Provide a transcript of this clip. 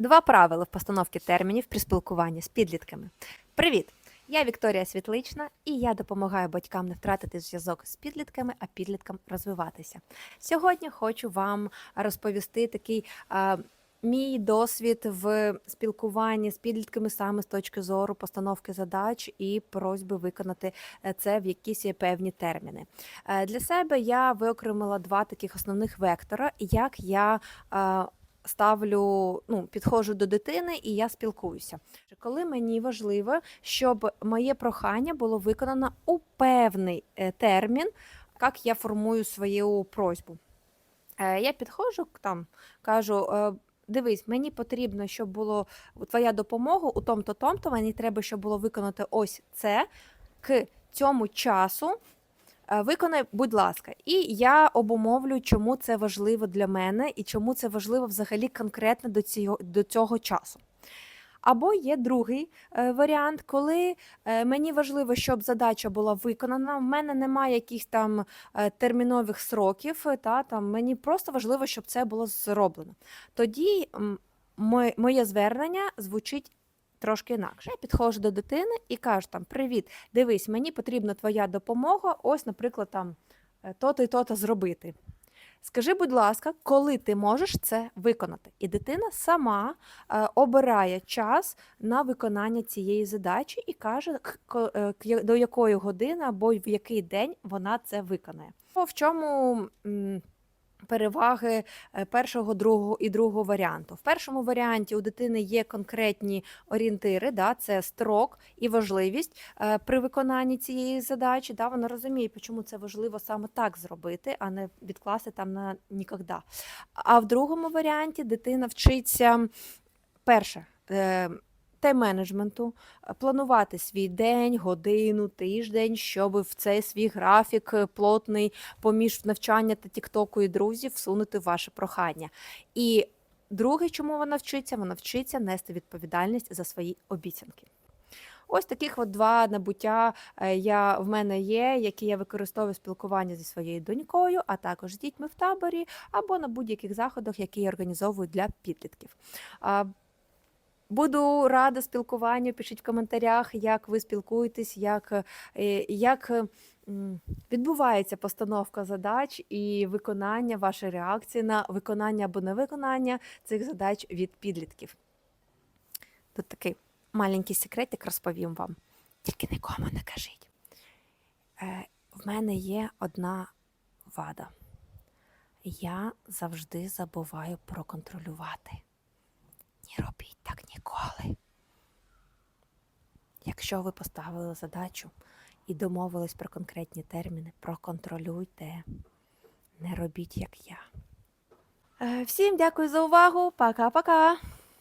Два правила в постановці термінів при спілкуванні з підлітками. Привіт! Я Вікторія Світлична, і я допомагаю батькам не втратити зв'язок з підлітками, а підліткам розвиватися. Сьогодні хочу вам розповісти такий а, мій досвід в спілкуванні з підлітками саме з точки зору постановки задач і просьби виконати е, це в якісь певні терміни. Е, Для себе я виокремила два таких основних вектора, як я. а, ставлю, ну, підходжу до дитини і я спілкуюся. Коли мені важливо, щоб моє прохання було виконано у певний е, термін, як я формую свою просьбу. Е, Я підходжу там, кажу. е, Дивись, мені потрібно, щоб було твоя допомога у том-то, том-то. Мені треба, щоб було виконати ось це к цьому часу. Е, Виконай, будь ласка, і я обумовлю, чому це важливо для мене і чому це важливо взагалі конкретно до цього, до цього часу. Або є другий е, варіант, коли е, мені важливо, щоб задача була виконана. В мене немає якихось там термінових сроків, та там мені просто важливо, щоб це було зроблено. Тоді моє звернення звучить трошки інакше. Я підходжу до дитини і кажу там: Привіт, дивись, мені потрібна твоя допомога. Ось, наприклад, там е, то-то і то-то зробити. Скажи, будь ласка, коли ти можеш це виконати? І дитина сама е, обирає час на виконання цієї задачі і каже, е, до якої години або в який день вона це виконає. В чому переваги е, першого, другого і другого варіанту? В першому варіанті у дитини є конкретні орієнтири, да, це строк і важливість е, при виконанні цієї задачі. Да, вона розуміє, чому це важливо саме так зробити, а не відкласти там на ніколи. А в другому варіанті дитина вчиться перше. Тайм-менеджменту, е, планувати свій день, годину, тиждень, щоб в цей свій графік е, плотний поміж навчання та тіктоку і друзів всунути ваше прохання. І друге, чому вона вчиться, вона вчиться нести відповідальність за свої обіцянки. Ось таких от два набуття е, я, в мене є, які я використовую в спілкуванні зі своєю донькою, а також з дітьми в таборі або на будь-яких заходах, які я організовую для підлітків. Буду рада спілкуванню. Пишіть в коментарях, як ви спілкуєтесь, як, е, як е, відбувається постановка задач і виконання, ваші реакції на виконання або невиконання цих задач від підлітків. Тут такий маленький секретик розповім вам. Тільки нікому не кажіть. Е, в мене є одна вада. Я завжди забуваю проконтролювати. Не робіть так ніколи. Якщо ви поставили задачу і домовились про конкретні терміни, проконтролюйте. Не робіть як я. Е, Всім дякую за увагу. Пока-пока.